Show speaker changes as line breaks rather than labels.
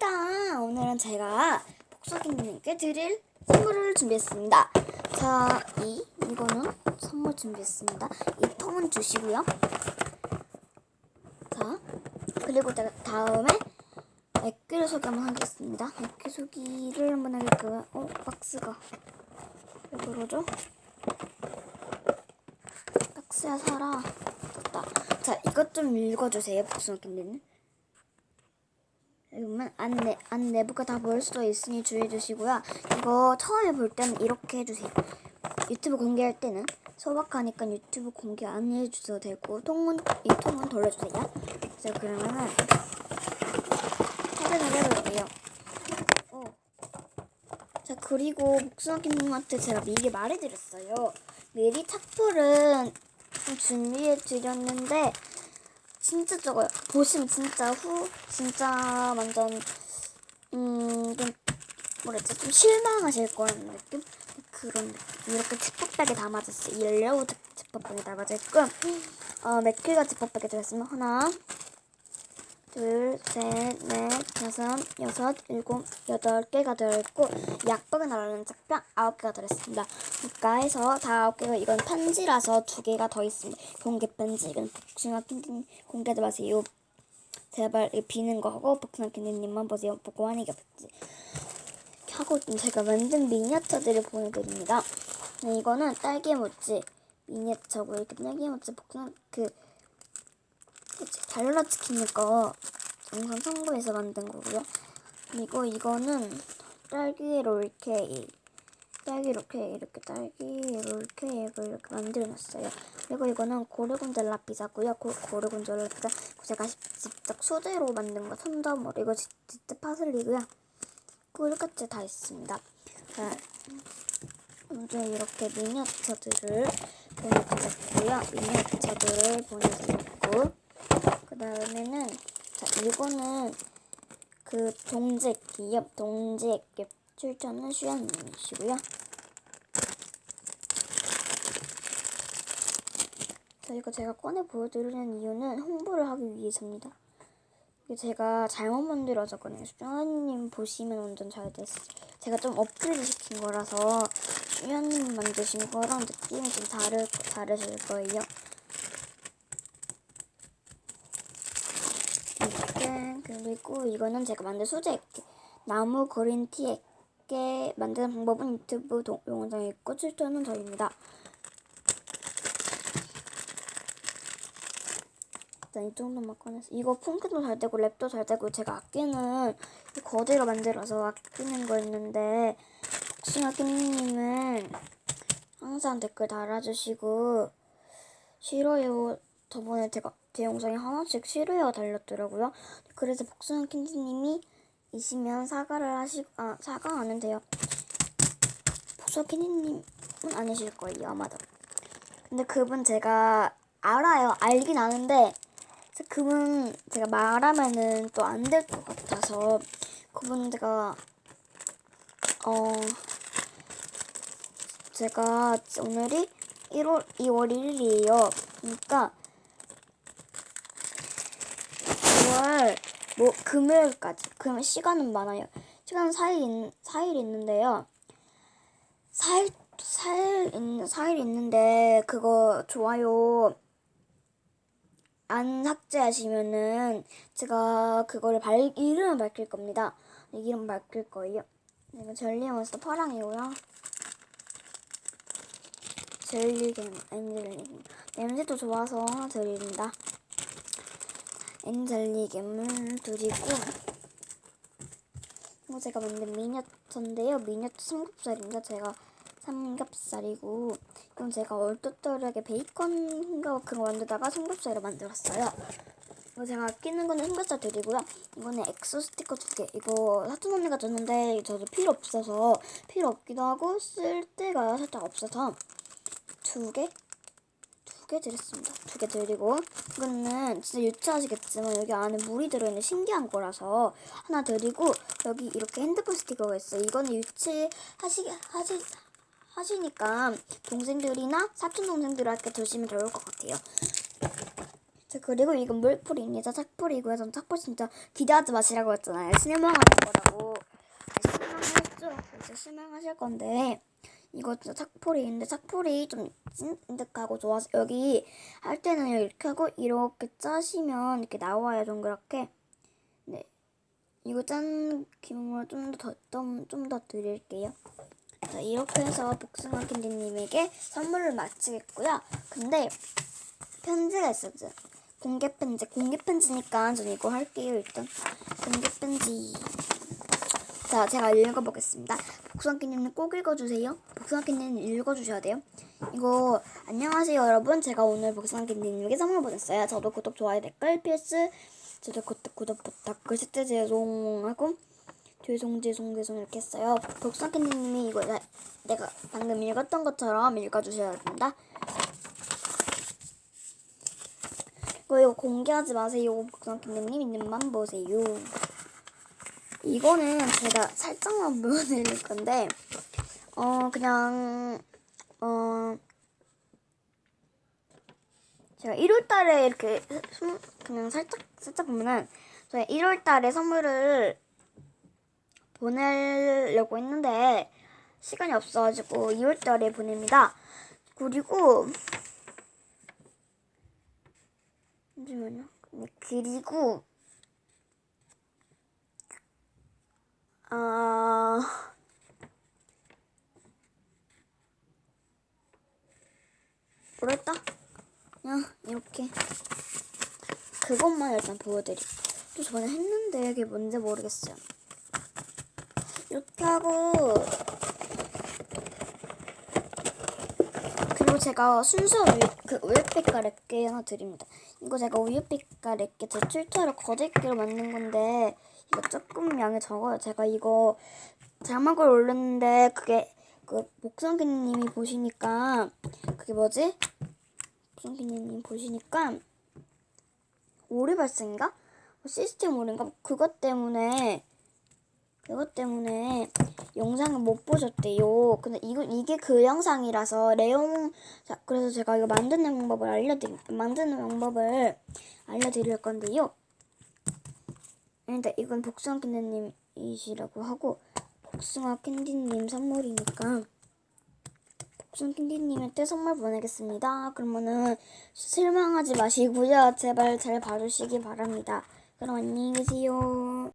반갑습니다. 오늘은 제가 복석이님께 드릴 선물을 준비했습니다. 자, 이 이거는 선물 준비했습니다. 이 통은 주시고요. 자, 그리고 다- 다음에 액기를 소개 한번 하겠습니다. 액기 소개를 한번 하겠고요. 어, 박스가 왜 그러죠? 박스야 살아. 됐다. 자, 이것 좀 읽어주세요, 복석이님. 그러면 안, 내, 안 내부가 다 보일 수도 있으니 주의해 주시고요. 이거 처음에 볼 때는 이렇게 해주세요. 유튜브 공개할 때는 소박하니까 유튜브 공개 안 해주셔도 되고 통은 이 통은 돌려주세요. 자 그러면은 확인을 해볼게요. 어. 자 그리고 복숭아님한테 제가 미리 말해드렸어요. 미리 착불은 좀 준비해 드렸는데 진짜 적어요. 보시면 진짜 후 진짜 완전 음 좀 뭐랬지 좀 실망하실 거라는 느낌 그런 느낌. 이렇게 지퍼백에 담아졌어요. 옐로우 지- 지퍼백에 담아져 있고 어, 몇 개가 지퍼백에 들어있으면 하나 둘, 셋, 넷, 다섯, 여섯, 일곱, 여덟 개가 들어있고 약박을 나르는 짝병 아홉 개가 들어있습니다. 그러니까 해서 다 아홉 개고 이건 편지라서 두 개가 더 있습니다. 공개 편지 이건 복숭아 캔디 공개하지 마세요. 제발 이 비는 거 하고 복숭아 캔디님만 보세요. 보고 하니까 편지. 이렇게 하고 제가 만든 미니어처들을 보내드립니다. 네, 이거는 딸기 모찌 미니어처고 이렇게 딸기 모찌 복숭아 그 달라 치킨 이거 영상 참고해서 만든 거고요. 그리고 이거는 딸기 롤케이크. 딸기 롤케이크 이렇게 딸기 롤케이크를 이렇게 만들어놨어요. 그리고 이거는 고르곤졸라 피자고요. 고, 고르곤졸라 피자 제가 시- 직접 수제로 만든 거 손점으로 이거 지- 직접 파슬리고요. 꿀같이 다 있습니다. 자, 먼저 이렇게 미니어처들을 보내드렸고요. 미니어처들을 보내드렸고 그 다음에는 자 이거는 그 동제기요 동제기 출전은 슈양님이시고요. 자 이거 제가 꺼내 보여드리는 이유는 홍보를 하기 위해서입니다. 이게 제가 잘못 만들어졌거든요. 슈양님 보시면 완전 잘 됐어요. 제가 좀 업그레이드 시킨 거라서 슈양님 만드신 거랑 느낌이 좀 다르 다르실 거예요. 이렇게 그리고 이거는 제가 만든 소재 액기 나무 그린티 액게 만드는 방법은 유튜브 동, 영상에 있고 출전은 저입니다. 일단 이 정도만 꺼내서 이거 폰크도 잘 되고 랩도 잘 되고 제가 악기는 거대로 만들어서 아끼는 거였는데 복숭아 깻님은 항상 댓글 달아주시고 싫어요 저번에 제가 제 영상에 하나씩 싫어요 달렸더라고요. 그래서 복숭아 캔디님이 이시면 사과를 하시 아 사과 안 해도 돼요. 복숭아 캔디님은 아니실 거예요 아마도. 근데 그분 제가 알아요. 알긴 아는데 그분 제가 말하면은 또 안 될 것 같아서 그분 제가 어 제가 오늘이 1월 2월 1일이에요. 그러니까 9월 뭐 금요일까지. 그러면 시간은 많아요. 시간은 4일, 4일 있는데요. 4일, 4일, 있는, 4일 있는데 그거 좋아요 안 삭제하시면은 제가 그거를 발, 이름을 밝힐 겁니다. 이름 밝힐 거예요. 이거 젤리몬스터 파랑이고요. 젤리겜, 엔젤리겜. 냄새도 좋아서 드립니다. 엔젤리겜을 드리고 이거 제가 만든 미니어처인데요. 미니어처 삼겹살입니다. 제가 삼겹살이고 이건 제가 얼떨떨하게 베이컨인가 그거 만들다가 삼겹살을 만들었어요. 이거 제가 아끼는 거는 삼겹살 드리고요. 이거는 엑소 스티커 두 개. 이거 사촌 언니가 줬는데 저도 필요 없어서 필요 없기도 하고 쓸 데가 살짝 없어서 두 개? 두개 드렸습니다. 두 개 드리고 이거는 진짜 유치하시겠지만 여기 안에 물이 들어있는 신기한 거라서 하나 드리고 여기 이렇게 핸드폰 스티커가 있어요. 이거는 유치하시 하시 하시니까 동생들이나 사촌 동생들한테 주시면 좋을 것 같아요. 자, 그리고 이건 물풀입니다. 착풀이고요. 전 착풀 진짜 기대하지 마시라고 했잖아요. 실망하는 거라고. 아, 실망하셨죠? 진짜 실망하실 건데 이거 진짜 착풀이인데 착풀이 좀 찐득하고 좋아서 여기 할 때는 이렇게 하고 이렇게 짜시면 이렇게 나와요. 동그랗게. 네. 이거 짠 기분으로 좀더 좀 더 드릴게요. 자, 이렇게 해서 복숭아 캔디님에게 선물을 마치겠고요. 근데 편지가 있었죠. 공개 편지. 공개 편지니까 전 이거 할게요, 일단. 공개 편지. 자, 제가 읽어보겠습니다. 복숭아캔디님 꼭 읽어주세요. 복숭아캔디님 읽어주셔야 돼요. 이거, 안녕하세요, 여러분. 제가 오늘 복숭아캔디님에게 선물 보냈어요. 저도 구독, 좋아요, 댓글, PS, 저도 구독, 구독 부탁, 글쎄 죄송하고, 죄송, 죄송, 죄송 이렇게 했어요. 복숭아캔디님이 이거 나- 내가 방금 읽었던 것처럼 읽어주셔야 된다. 이거, 이거 공개하지 마세요. 복숭아캔디님 있는만 보세요. 이거는 제가 살짝만 보여드릴 건데, 어, 그냥, 어, 제가 1월 달에 이렇게, 선- 그냥 살짝, 살짝 보면은, 저희 1월 달에 선물을 보내려고 했는데, 시간이 없어가지고 2월 달에 보냅니다. 그리고, 잠시만요. 네, 그리고, 아, 뭐랬다? 그냥 이렇게 그것만 일단 보여드릴게요. 또 전에 했는데 이게 뭔지 모르겠어요. 이렇게 하고 그리고 제가 순서 우유, 그 우유빛깔 랩게 하나 드립니다. 이거 제가 우유빛깔 랩게 제 출처를 거들기로 만든 건데 이거 조금 양이 적어요. 제가 이거 자막을 올렸는데 그게 그 목성기님이 보시니까 그게 뭐지? 목성기님 보시니까 오류 발생인가? 뭐 시스템 오류인가? 그것 때문에 그것 때문에 영상을 못 보셨대요. 근데 이거 이게 그 영상이라서 레옹 자 그래서 제가 이거 만드는 방법을 알려드릴 만드는 방법을 알려드릴 건데요. 근데 이건 복숭아 캔디님이시라고 하고 복숭아 캔디님 선물이니까 복숭아 캔디님한테 선물 보내겠습니다. 그러면은 실망하지 마시고요. 제발 잘 봐주시기 바랍니다. 그럼 안녕히 계세요.